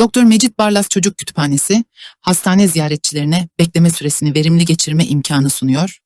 Doktor Mecit Barlas Çocuk Kütüphanesi, hastane ziyaretçilerine bekleme süresini verimli geçirme imkanı sunuyor.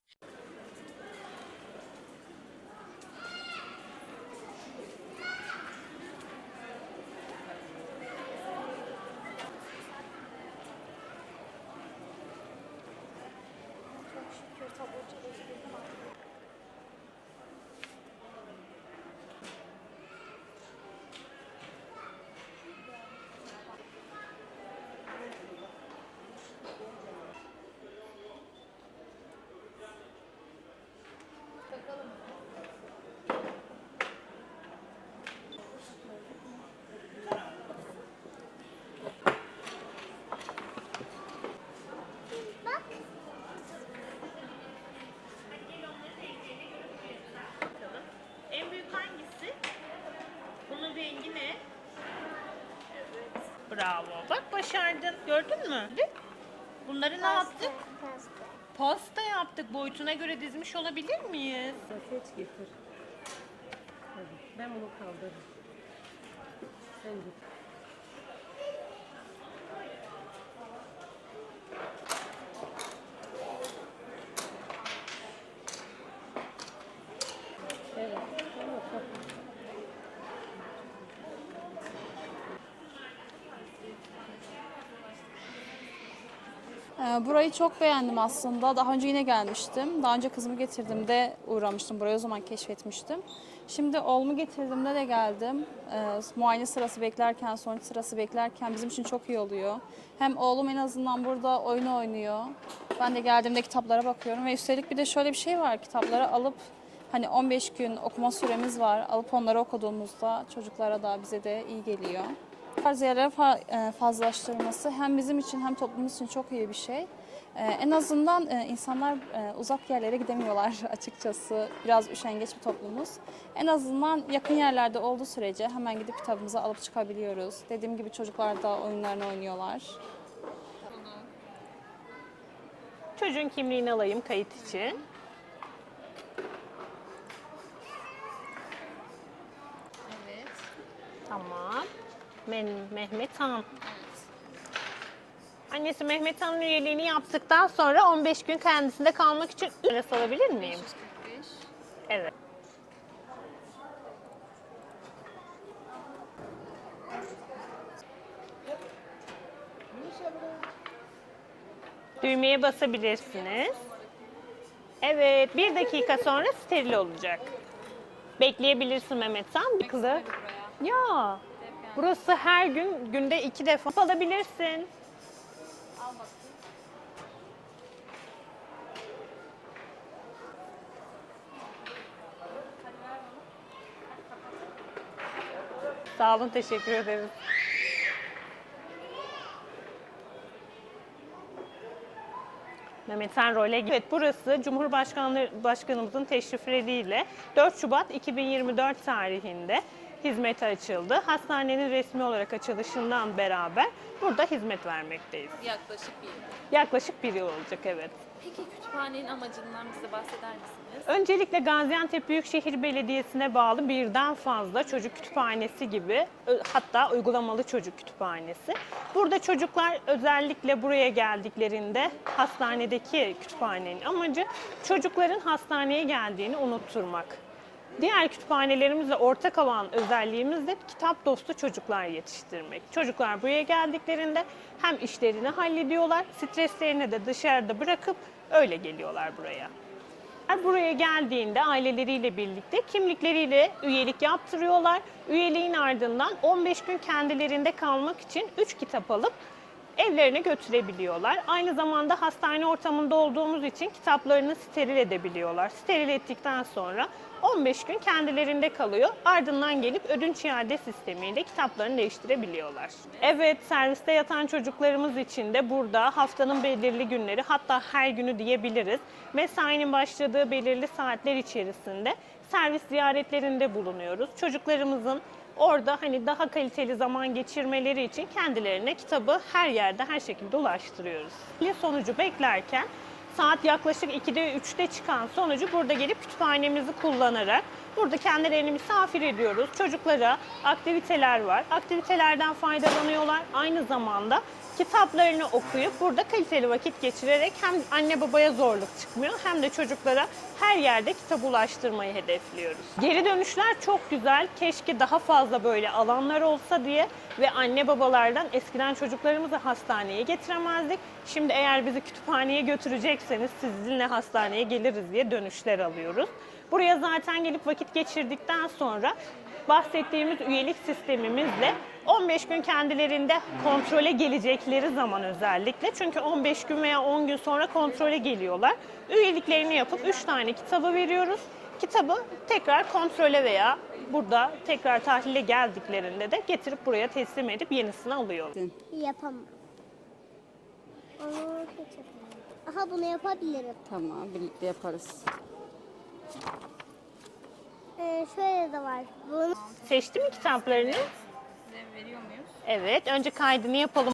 Rengi ne? Evet. Bravo. Bak başardın. Gördün mü? Bunları ne yaptık? Pasta yaptık. Boyutuna göre dizmiş olabilir miyiz? Geç getir. Hadi. Ben bunu kaldırırım. Sen git. Burayı çok beğendim aslında. Daha önce yine gelmiştim. Daha önce kızımı getirdiğimde uğramıştım buraya. O zaman keşfetmiştim. Şimdi oğlumu getirdiğimde de geldim. Ee, muayene sırası beklerken, sonuç sırası beklerken bizim için çok iyi oluyor. Hem oğlum en azından burada oyunu oynuyor. Ben de geldiğimde kitaplara bakıyorum ve üstelik bir de şöyle bir şey var. Kitapları alıp hani 15 gün okuma süremiz var. Alıp onları okuduğumuzda çocuklara da bize de iyi geliyor. Tarz yerlere fa- e, fazlalaştırılması hem bizim için hem toplumumuz için çok iyi bir şey. E, En azından e, insanlar e, uzak yerlere gidemiyorlar açıkçası. Biraz üşengeç bir toplumuz. En azından yakın yerlerde olduğu sürece hemen gidip kitabımızı alıp çıkabiliyoruz. Dediğim gibi çocuklar da oyunlarını oynuyorlar. Çocuğun kimliğini alayım kayıt için. Evet. Tamam. Men Mehmet Han. Annesi Mehmet Han'ın üyeliğini yaptıktan sonra 15 gün kendisinde kalmak için ücret alabilir miyim? Evet. Düğmeye basabilirsiniz. Evet, bir dakika sonra steril olacak. Bekleyebilirsin Mehmet sen bir kızı. Ya, burası her gün günde iki defa alabilirsin. Sağ olun, teşekkür ederiz. Mehmet Sen role gir- Evet burası Cumhurbaşkanlığı Başkanımızın teşrifleriyle 4 Şubat 2024 tarihinde hizmete açıldı. Hastanenin resmi olarak açılışından beraber burada hizmet vermekteyiz. Yaklaşık bir yıl. Yaklaşık bir yıl olacak evet. Peki kütüphanenin amacından bize bahseder misiniz? Öncelikle Gaziantep Büyükşehir Belediyesi'ne bağlı birden fazla çocuk kütüphanesi gibi hatta uygulamalı çocuk kütüphanesi. Burada çocuklar özellikle buraya geldiklerinde hastanedeki kütüphanenin amacı çocukların hastaneye geldiğini unutturmak. Diğer kütüphanelerimizle ortak olan özelliğimiz de kitap dostu çocuklar yetiştirmek. Çocuklar buraya geldiklerinde hem işlerini hallediyorlar, streslerini de dışarıda bırakıp öyle geliyorlar buraya. Buraya geldiğinde aileleriyle birlikte kimlikleriyle üyelik yaptırıyorlar. Üyeliğin ardından 15 gün kendilerinde kalmak için 3 kitap alıp evlerine götürebiliyorlar. Aynı zamanda hastane ortamında olduğumuz için kitaplarını steril edebiliyorlar. Steril ettikten sonra 15 gün kendilerinde kalıyor. Ardından gelip ödünç iade sistemiyle kitaplarını değiştirebiliyorlar. Evet, serviste yatan çocuklarımız için de burada haftanın belirli günleri hatta her günü diyebiliriz. Mesainin başladığı belirli saatler içerisinde servis ziyaretlerinde bulunuyoruz. Çocuklarımızın orada hani daha kaliteli zaman geçirmeleri için kendilerine kitabı her yerde her şekilde ulaştırıyoruz. Sonucu beklerken saat yaklaşık 2'de 3'te çıkan sonucu burada gelip kütüphanemizi kullanarak Burada kendilerini misafir ediyoruz. Çocuklara aktiviteler var. Aktivitelerden faydalanıyorlar. Aynı zamanda kitaplarını okuyup burada kaliteli vakit geçirerek hem anne babaya zorluk çıkmıyor hem de çocuklara her yerde kitap ulaştırmayı hedefliyoruz. Geri dönüşler çok güzel. Keşke daha fazla böyle alanlar olsa diye ve anne babalardan eskiden çocuklarımızı hastaneye getiremezdik. Şimdi eğer bizi kütüphaneye götürecekseniz sizinle hastaneye geliriz diye dönüşler alıyoruz. Buraya zaten gelip vakit geçirdikten sonra bahsettiğimiz üyelik sistemimizle 15 gün kendilerinde kontrole gelecekleri zaman özellikle. Çünkü 15 gün veya 10 gün sonra kontrole geliyorlar. Üyeliklerini yapıp 3 tane kitabı veriyoruz. Kitabı tekrar kontrole veya burada tekrar tahlile geldiklerinde de getirip buraya teslim edip yenisini alıyor. Yapamam. Onu hiç yapamam. Aha bunu yapabilirim. Tamam, birlikte yaparız. Ee, şöyle de var. Bunu Seçti mi kitaplarını? Size veriyor muyuz? Evet. Önce kaydını yapalım.